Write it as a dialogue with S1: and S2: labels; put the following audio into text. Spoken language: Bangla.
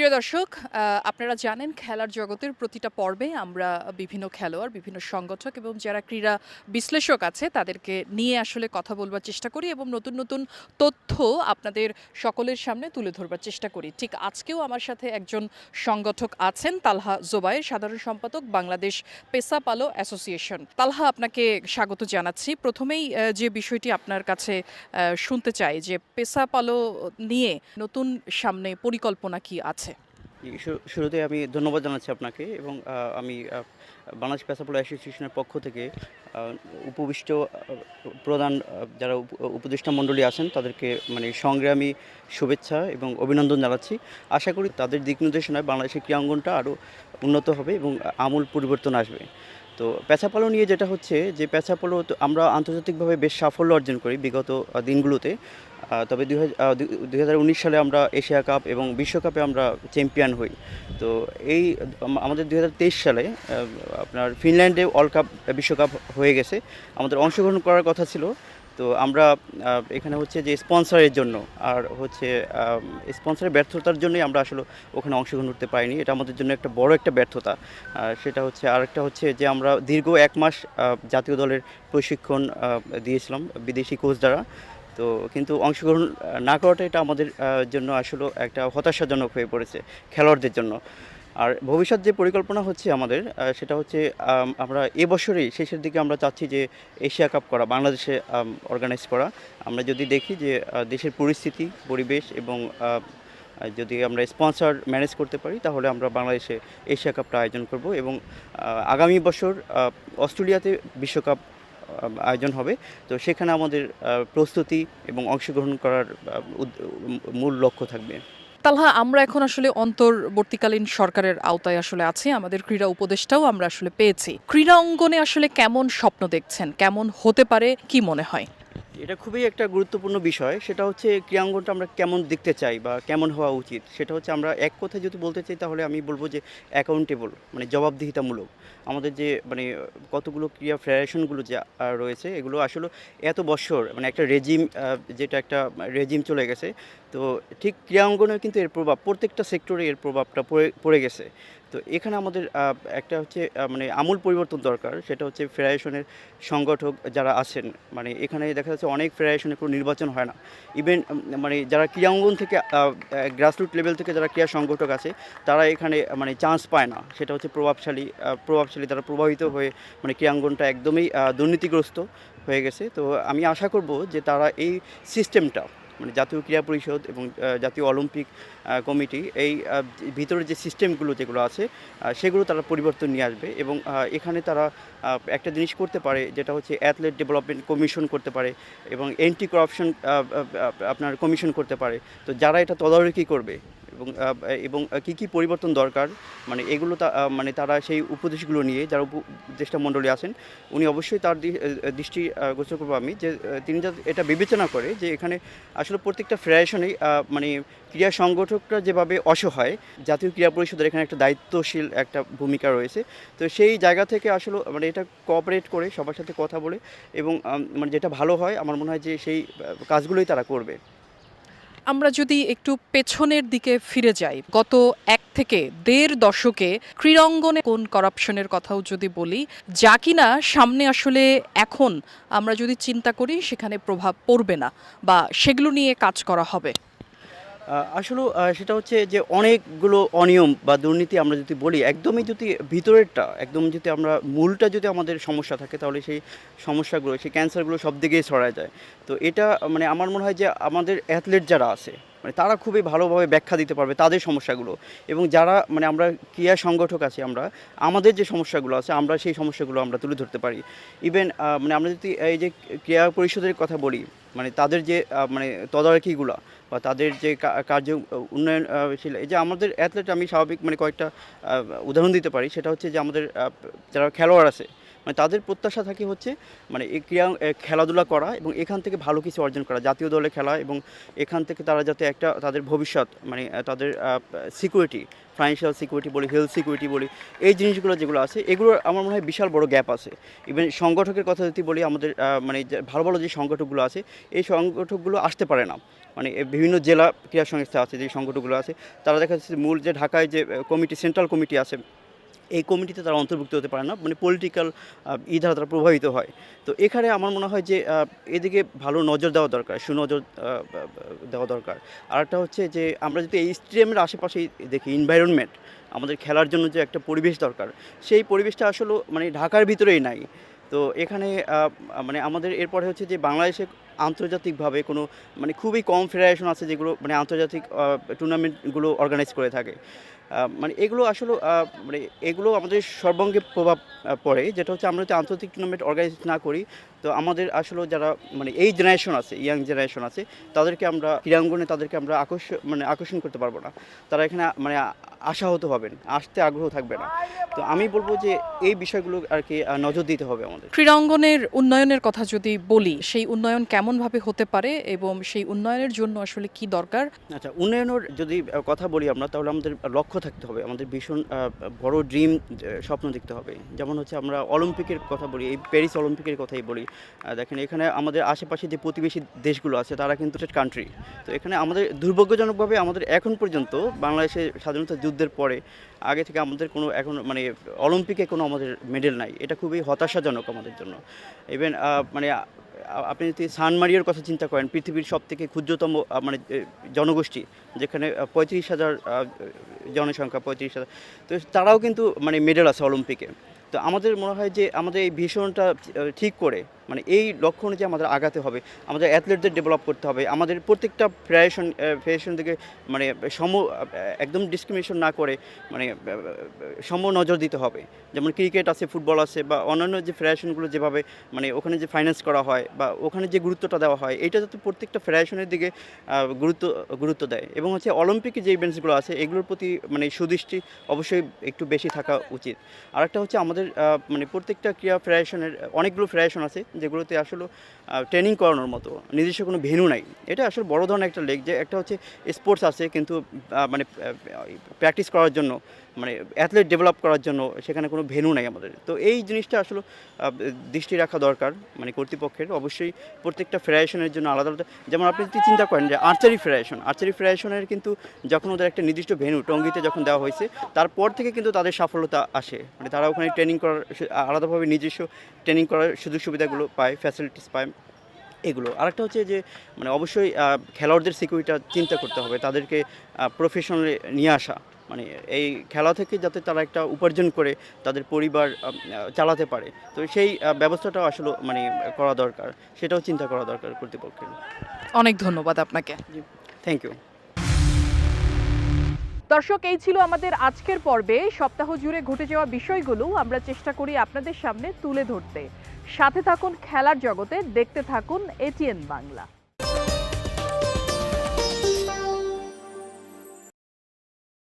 S1: প্রিয় দর্শক আপনারা জানেন খেলার জগতের প্রতিটা পর্বে আমরা বিভিন্ন খেলোয়াড়, বিভিন্ন সংগঠক এবং যারা ক্রীড়া বিশ্লেষক আছে, তাদেরকে নিয়ে আসলে কথা বলবার চেষ্টা করি এবং নতুন নতুন তথ্য আপনাদের সকলের সামনে তুলে ধরবার চেষ্টা করি। ঠিক আজকেও আমার সাথে একজন সংগঠক আছেন, তালহা জোবায়ের সাধারণ সম্পাদক বাংলাদেশ পেসাপালো অ্যাসোসিয়েশন। তালহা, আপনাকে স্বাগত জানাচ্ছি। প্রথমেই যে বিষয়টি আপনার কাছে শুনতে চাই, যে পেসাপালো নিয়ে নতুন সামনে পরিকল্পনা কি আছে?
S2: শুরুতে আমি ধন্যবাদ জানাচ্ছি আপনাকে এবং আমি বাংলাদেশ পেশাপল অ্যাসোসিয়েশনের পক্ষ থেকে উপবিষ্ট প্রধান যারা উপ- উপদেষ্টা মণ্ডলী আছেন তাদেরকে মানে সংগ্রামী শুভেচ্ছা এবং অভিনন্দন জানাচ্ছি। আশা করি তাদের দিক নির্দেশনায় বাংলাদেশের ক্রিয়াঙ্গনটা আরও উন্নত হবে এবং আমূল পরিবর্তন আসবে। তো পেঁচাপালো নিয়ে যেটা হচ্ছে যে পেঁচাপালো আমরা আন্তর্জাতিকভাবে বেশ সাফল্য অর্জন করি বিগত দিনগুলোতে। তবে দুই হাজার উনিশ সালে আমরা এশিয়া কাপ এবং বিশ্বকাপে আমরা চ্যাম্পিয়ন হই। তো এই, আম- আমাদের দু হাজার তেইশ সালে আপনার ফিনল্যান্ডে ওয়ার্ল্ড কাপ, বিশ্বকাপ হয়ে গেছে। আমাদের অংশগ্রহণ করার কথা ছিল। তো আমরা এখানে হচ্ছে যে স্পন্সরের জন্য আর হচ্ছে স্পন্সরের ব্যর্থতার জন্যই আমরা আসলে ওখানে অংশগ্রহণ করতে পারিনি। এটা আমাদের জন্য একটা বড় একটা ব্যর্থতা। সেটা হচ্ছে আরেকটা হচ্ছে যে আমরা দীর্ঘ এক মাস জাতীয় দলের প্রশিক্ষণ দিয়েছিলাম বিদেশি কোচ দ্বারা। তো কিন্তু অংশগ্রহণ না করাটা এটা আমাদের জন্য আসলে একটা হতাশাজনক হয়ে পড়েছে খেলোয়াড়দের জন্য। আর ভবিষ্যৎ যে পরিকল্পনা হচ্ছে আমাদের সেটা হচ্ছে আম, আমরা এবছরেই শেষের দিকে আমরা চাচ্ছি যে এশিয়া কাপ করা বাংলাদেশে অর্গানাইজ করা। আমরা যদি দেখি যে দেশের পরিস্থিতি পরিবেশ এবং যদি আমরা স্পন্সর ম্যানেজ করতে পারি তাহলে আমরা বাংলাদেশে এশিয়া কাপটা আয়োজন করব এবং আগামী বছর অস্ট্রেলিয়াতে বিশ্বকাপ আয়োজন হবে। তো সেখানে আমাদের প্রস্তুতি এবং অংশগ্রহণ করার মূল লক্ষ্য থাকবে।
S1: তালহা, আমরা এখন আসলে অন্তর্বর্তীকালীন সরকারের আওতায় আসলে আছি। আমাদের ক্রীড়া উপদেষ্টাও আমরা আসলে পেয়েছি। ক্রীড়া অঙ্গনে আসলে কেমন স্বপ্ন দেখছেন? কেমন হতে পারে? কি মনে হয়?
S2: এটা খুবই একটা গুরুত্বপূর্ণ বিষয়। সেটা হচ্ছে ক্রীড়াঙ্গনটা আমরা কেমন দেখতে চাই বা কেমন হওয়া উচিত? সেটা হচ্ছে আমরা এক কথায় যদি বলতে চাই, তাহলে আমি বলব যে অ্যাকাউন্টেবল মানে জবাবদিহিতামূলক। আমাদের যে মানে কতগুলো ক্রীড়া ফেডারেশনগুলো যে রয়েছে, এগুলো আসলে এত বছর মানে একটা রেজিম যেটা একটা রেজিম চলে গেছে তো ঠিক ক্রীড়াঙ্গনেও কিন্তু এর প্রভাব, প্রত্যেকটা সেক্টরে এর প্রভাবটা পড়ে পড়ে গেছে। তো এখানে আমাদের একটা হচ্ছে মানে আমূল পরিবর্তন দরকার, সেটা হচ্ছে ফেডারেশনের সংগঠক যারা আছেন মানে এখানে দেখা যাচ্ছে অনেক ফেডারেশনে কোনো নির্বাচন হয় না। ইভেন মানে যারা ক্রীড়াঙ্গন থেকে গ্রাসরুট লেভেল থেকে যারা ক্রীড়া সংগঠক আছে, তারা এখানে মানে চান্স পায় না। সেটা হচ্ছে প্রভাবশালী প্রভাবশালী তারা প্রভাবিত হয়ে মানে ক্রীড়াঙ্গনটা একদমই দুর্নীতিগ্রস্ত হয়ে গেছে। তো আমি আশা করব যে তারা এই সিস্টেমটা মানে জাতীয় ক্রীড়া পরিষদ এবং জাতীয় অলিম্পিক কমিটি এই ভিতরে যে সিস্টেমগুলো যেগুলো আছে সেগুলো তারা পরিবর্তন নিয়ে আসবে এবং এখানে তারা একটা জিনিস করতে পারে যেটা হচ্ছে অ্যাথলেট ডেভেলপমেন্ট কমিশন করতে পারে এবং এন্টি করাপশন আপনার কমিশন করতে পারে। তো যারা এটা তদারকি করবে এবং এবং কী কী পরিবর্তন দরকার? মানে এগুলো মানে তারা সেই উপদেশগুলো নিয়ে যারা উপদেষ্টা মণ্ডলী আছেন, উনি অবশ্যই তার দৃষ্টি গোচর করব আমি যে তিনি যা এটা বিবেচনা করে যে এখানে আসলে প্রত্যেকটা ফেডারেশনেই মানে ক্রীড়া সংগঠকরা যেভাবে অসহায়, জাতীয় ক্রীড়া পরিষদের এখানে একটা দায়িত্বশীল একটা ভূমিকা রয়েছে। তো সেই জায়গা থেকে আসলে মানে এটা কোঅপারেট করে সবার সাথে কথা বলে এবং মানে যেটা ভালো হয়, আমার মনে হয় যে সেই কাজগুলোই তারা করবে।
S1: আমরা যদি একটু পেছনের দিকে ফিরে যাই, গত এক থেকে দেড় দশকে ক্রীড়াঙ্গনে কোন করাপশনের কথাও যদি বলি, যা কিনা সামনে আসলে এখন আমরা যদি চিন্তা করি, সেখানে প্রভাব পড়বে না বা সেগুলো নিয়ে কাজ করা হবে।
S2: আসলে সেটা হচ্ছে যে অনেকগুলো অনিয়ম বা দুর্নীতি আমরা যদি বলি, একদমই যদি ভিতরেরটা, একদম যদি আমরা মূলটা যদি আমাদের সমস্যা থাকে, তাহলে সেই সমস্যাগুলো, সেই ক্যান্সারগুলো সব দিকেই ছড়ায় যায়। তো এটা মানে আমার মনে হয় যে আমাদের অ্যাথলেট যারা আছে মানে তারা খুবই ভালোভাবে ব্যাখ্যা দিতে পারবে তাদের সমস্যাগুলো। এবং যারা মানে আমরা ক্রিয়া সংগঠক আছি আমরা, আমাদের যে সমস্যাগুলো আছে, আমরা সেই সমস্যাগুলো আমরা তুলে ধরতে পারি। ইভেন মানে আমরা যদি এই যে ক্রিয়া পরিষদের কথা বলি মানে তাদের যে মানে তদারকিগুলো বা তাদের যে কার্য উন্নয়নশীল এই যে আমাদের অ্যাথলেট আমি স্বাভাবিক মানে কয়েকটা উদাহরণ দিতে পারি। সেটা হচ্ছে যে আমাদের যারা খেলোয়াড় আছে মানে তাদের প্রত্যাশা থাকে হচ্ছে মানে এই ক্রীড়া খেলাধুলা করা এবং এখান থেকে ভালো কিছু অর্জন করা, জাতীয় দলে খেলা এবং এখান থেকে তারা যাতে একটা তাদের ভবিষ্যৎ মানে তাদের সিকিউরিটি ফাইন্যান্সিয়াল সিকিউরিটি বলি হেলথ সিকিউরিটি বলি, এই জিনিসগুলো যেগুলো আছে, এগুলোর আমার মনে হয় বিশাল বড় গ্যাপ আছে। ইভেন সংগঠকের কথা যদি বলি, আমাদের মানে ভালো ভালো যে সংগঠকগুলো আছে, এই সংগঠকগুলো আসতে পারে না। মানে বিভিন্ন জেলা ক্রীড়া সংস্থা আছে, যে সংগঠনগুলো আছে, তারা দেখা যাচ্ছে মূল যে ঢাকায় যে কমিটি সেন্ট্রাল কমিটি আছে এই কমিটিতে তারা অন্তর্ভুক্ত হতে পারে না মানে পলিটিক্যাল ই দ্বারা তারা প্রভাবিত হয়। তো এখানে আমার মনে হয় যে এদিকে ভালো নজর দেওয়া দরকার, সুনজর দেওয়া দরকার। আর একটা হচ্ছে যে, আমরা যদি এই স্টেডিয়ামের আশেপাশেই দেখি এনভায়রনমেন্ট আমাদের খেলার জন্য যে একটা পরিবেশ দরকার, সেই পরিবেশটা আসলে মানে ঢাকার ভিতরেই নাই। তো এখানে মানে আমাদের এরপরে হচ্ছে যে বাংলাদেশে আন্তর্জাতিকভাবে কোনো মানে খুবই কম ফেডারেশন আছে যেগুলো মানে আন্তর্জাতিক টুর্নামেন্টগুলো অর্গানাইজ করে থাকে। মানে এগুলো আসলে মানে এগুলো আমাদের সর্বাঙ্গে প্রভাব পড়ে। যেটা হচ্ছে আমরা যদি আন্তর্জাতিক টুর্নামেন্ট অর্গানাইজ না করি, তো আমাদের আসলে যারা মানে এই জেনারেশন আছে ইয়াং জেনারেশন আছে, তাদেরকে আমরা, ক্রীড়াঙ্গনে তাদেরকে আমরা আকর্ষণ মানে আকর্ষণ করতে পারব না। তারা এখানে মানে আশাহত হবেন, আসতে আগ্রহ থাকবে না। তো আমি বলব যে এই বিষয়গুলো আর কি নজর দিতে হবে আমাদের।
S1: ক্রীড়াঙ্গনের উন্নয়নের কথা যদি বলি, সেই উন্নয়ন কেমনভাবে হতে পারে এবং সেই উন্নয়নের জন্য আসলে কি দরকার?
S2: আচ্ছা উন্নয়নের যদি কথা বলি আমরা, তাহলে আমাদের লক্ষ্য থাকতে হবে, আমাদের ভীষণ বড় ড্রিম স্বপ্ন দেখতে হবে। যেমন হচ্ছে আমরা অলিম্পিকের কথা বলি, এই প্যারিস অলিম্পিকের কথাই বলি। দেখেন, এখানে আমাদের আশেপাশে যে প্রতিবেশী দেশগুলো আছে, তারা কিন্তু কান্ট্রি তো এখানে আমাদের দুর্ভাগ্যজনকভাবে আমাদের এখন পর্যন্ত বাংলাদেশে স্বাধীনতা যুদ্ধের পরে, আগে থেকে আমাদের কোনো এখন মানে অলিম্পিকে কোনো আমাদের মেডেল নাই। এটা খুবই হতাশাজনক আমাদের জন্য। ইভেন মানে আপনি যদি সানমারিয়ার কথা চিন্তা করেন, পৃথিবীর সব থেকে ক্ষুদ্রতম মানে জনগোষ্ঠী, যেখানে পঁয়ত্রিশ হাজার জনসংখ্যা পঁয়ত্রিশ হাজার, তো তারাও কিন্তু মানে মেডেল আছে অলিম্পিকে। তো আমাদের মনে হয় যে, আমাদের এই ভীষণটা ঠিক করে মানে এই লক্ষ্য অনুযায়ী আমাদের আগাতে হবে, আমাদের অ্যাথলেটদের ডেভেলপ করতে হবে, আমাদের প্রত্যেকটা ফেডারেশন ফেডারেশন থেকে মানে সম একদম ডিসক্রিমিনেশন না করে মানে সম নজর দিতে হবে। যেমন ক্রিকেট আছে ফুটবল আছে বা অন্যান্য যে ফেডারেশনগুলো যেভাবে মানে ওখানে যে ফাইন্যান্স করা হয় বা ওখানে যে গুরুত্বটা দেওয়া হয়, এটা যাতে প্রত্যেকটা ফেডারেশনের দিকে গুরুত্ব গুরুত্ব দেয় এবং হচ্ছে অলিম্পিকে যে ইভেন্টসগুলো আছে, এগুলোর প্রতি মানে সুদৃষ্টি অবশ্যই একটু বেশি থাকা উচিত। আরেকটা হচ্ছে আমাদের মানে প্রত্যেকটা ক্রীড়া ফেডারেশনের অনেকগুলো ফেডারেশন আছে যেগুলোতে আসলে ট্রেনিং করানোর মতো, নিজস্ব কোনো ভেনু নাই। এটা আসলে বড় ধরনের একটা লেক যে একটা হচ্ছে স্পোর্টস আছে, কিন্তু মানে প্র্যাকটিস করার জন্য মানে অ্যাথলেট ডেভেলপ করার জন্য সেখানে কোনো ভেনু নাই আমাদের। তো এই জিনিসটা আসলে দৃষ্টি রাখা দরকার মানে কর্তৃপক্ষের। অবশ্যই প্রত্যেকটা ফেডারেশনের জন্য আলাদা আলাদা যেমন আপনি যদি চিন্তা করেন যে আর্চারি ফেডারেশন আর্চারি ফেডারেশনের কিন্তু যখন ওদের একটা নির্দিষ্ট ভেনু টঙ্গিতে যখন দেওয়া হয়েছে, তারপর থেকে কিন্তু তাদের সাফল্যতা আসে। মানে তারা ওখানে ট্রেনিং করার আলাদাভাবে নিজস্ব ট্রেনিং করার সুযোগ সুবিধাগুলো পায় ফ্যাসিলিটিস পায়, এগুলো। আরেকটা হচ্ছে যে মানে অবশ্যই খেলোয়াড়দের সিকিউরিটি চিন্তা করতে হবে, তাদেরকে প্রফেশনালি নিয়ে আসা। মানে এই খেলা থেকে যাতে তারা একটা উপার্জন করে তাদের পরিবার চালাতে পারে। তো সেই ব্যবস্থাটাও আসলে মানে করা দরকার। সেটাও চিন্তা করা দরকার কর্তৃপক্ষের।
S1: অনেক ধন্যবাদ আপনাকে।
S2: থ্যাংক ইউ
S1: দর্শক এই ছিল আমাদের আজকের পর্বে। সপ্তাহ জুড়ে ঘটে যাওয়া বিষয়গুলো আমরা চেষ্টা করি আপনাদের সামনে তুলে ধরতে। সাথে থাকুন খেলার জগতে দেখতে থাকুন এটিএন বাংলা।